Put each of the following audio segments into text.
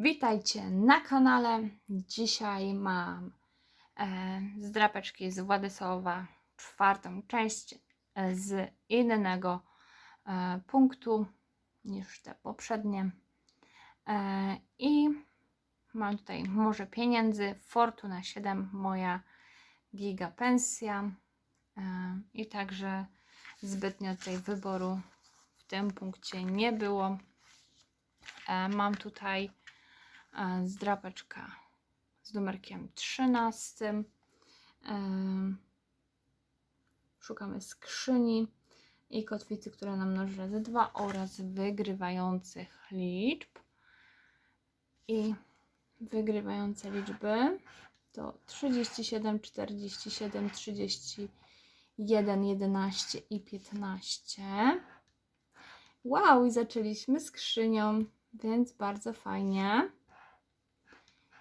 Witajcie na kanale. Dzisiaj mam e, z drapeczki z Władysława czwartą część e, z innego e, punktu niż te poprzednie. E, I mam tutaj Morze Pieniędzy, Fortuna 7, moja giga pensja. E, I także zbytnio tutaj wyboru w tym punkcie nie było. E, Mam tutaj zdrapeczka z numerkiem 13. E, Szukamy skrzyni i kotwicy, które nam mnoży razy 2 oraz wygrywających liczb. I wygrywające liczby to 37, 47, 31, 11 i 15. Wow, i zaczęliśmy skrzynią, więc bardzo fajnie.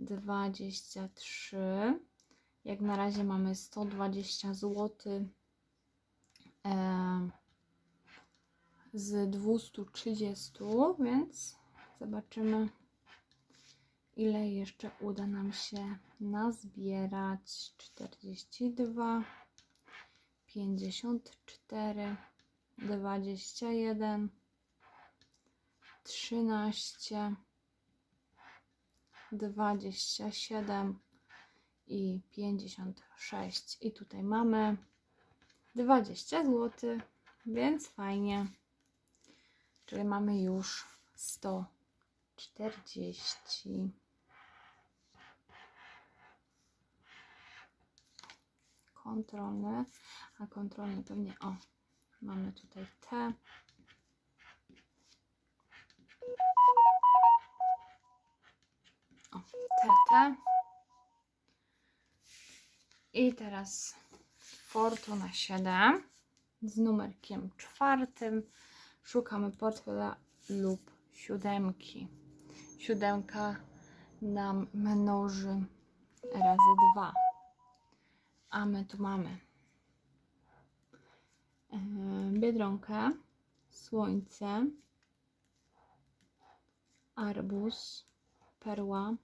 23. Jak na razie mamy 120 zł z 230, więc zobaczymy, ile jeszcze uda nam się nazbierać. 42, 54, 21, 13, 27 i 56. I tutaj mamy 20 zł, więc fajnie. Czyli mamy już 140. Kontrolny, a kontrolny pewnie o. Mamy tutaj T. I teraz Fortuna 7 z numerkiem czwartym. Szukamy portfela lub siódemki. Siódemka nam mnoży razy dwa. A my tu mamy e, biedronkę, słońce, arbuz, perła,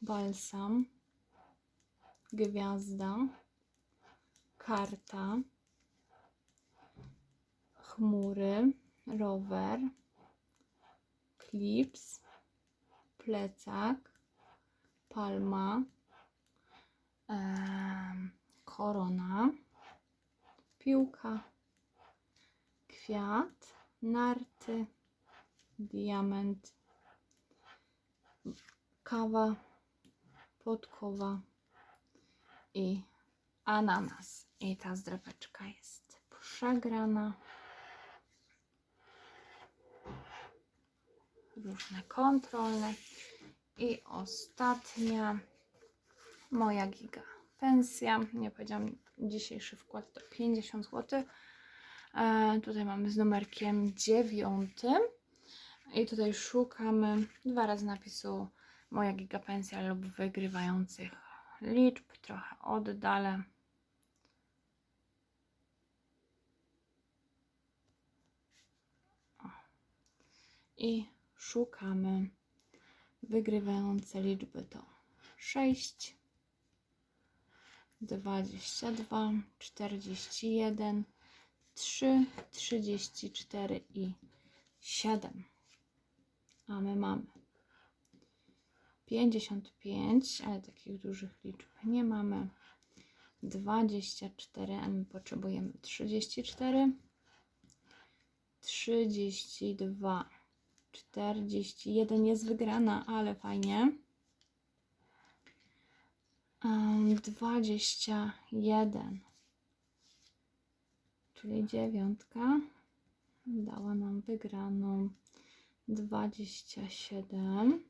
balsam, gwiazda, karta, chmury, rower, klips, plecak, palma, em, korona, piłka, kwiat, narty, diament, kawa, podkowa i ananas. I ta zdrapeczka jest przegrana. Różne kontrolne. I ostatnia moja giga pensja. Nie powiedziałam, dzisiejszy wkład to 50 zł. E, tutaj mamy z numerkiem dziewiątym. I tutaj szukamy dwa razy napisu moja gigapensja lub wygrywających liczb. Trochę oddalę. I szukamy wygrywające liczby to 6, 22, 41, 3, 34 i 7 a my mamy 55, ale takich dużych liczb nie mamy. 24, a my potrzebujemy 34, 32, 41 jest wygrana, ale fajnie. Em, 21, czyli dziewiątka dała nam wygraną. 27,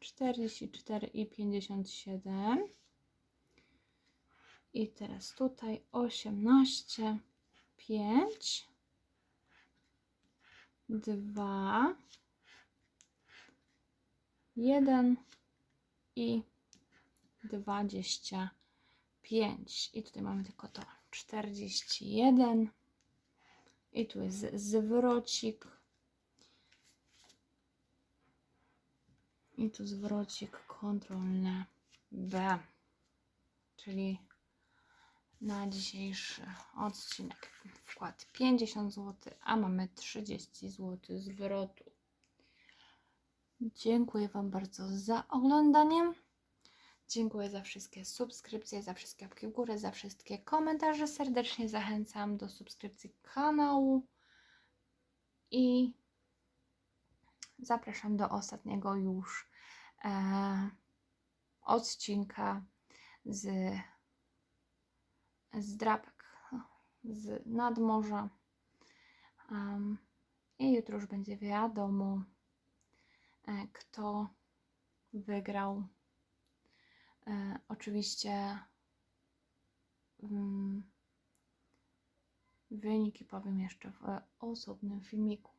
44 i 57. I teraz tutaj 18, 5, 2, 1 i 25. I tutaj mamy tylko to 41. I tu jest zwrocik. I tu zwrocik kontrolne B, czyli na dzisiejszy odcinek wkład 50 zł, a mamy 30 zł zwrotu. Dziękuję Wam bardzo za oglądanie. Dziękuję za wszystkie subskrypcje, za wszystkie łapki w górę, za wszystkie komentarze. Serdecznie zachęcam do subskrypcji kanału i zapraszam do ostatniego już e, odcinka z, z drapek z nadmorza. Um, I jutro już będzie wiadomo, e, kto wygrał. E, oczywiście mm, wyniki powiem jeszcze w osobnym filmiku.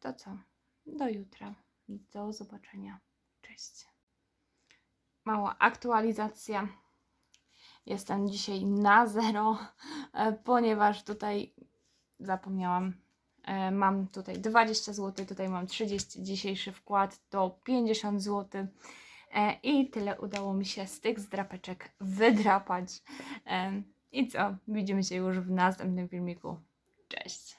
To co? Do jutra. Do zobaczenia. Cześć. Mała aktualizacja. Jestem dzisiaj na zero, e, ponieważ tutaj zapomniałam. e, Mam tutaj 20 zł, tutaj mam 30. Dzisiejszy wkład to 50 zł. E, I tyle udało mi się z tych zdrapeczek wydrapać. I co? Widzimy się już w następnym filmiku. Cześć!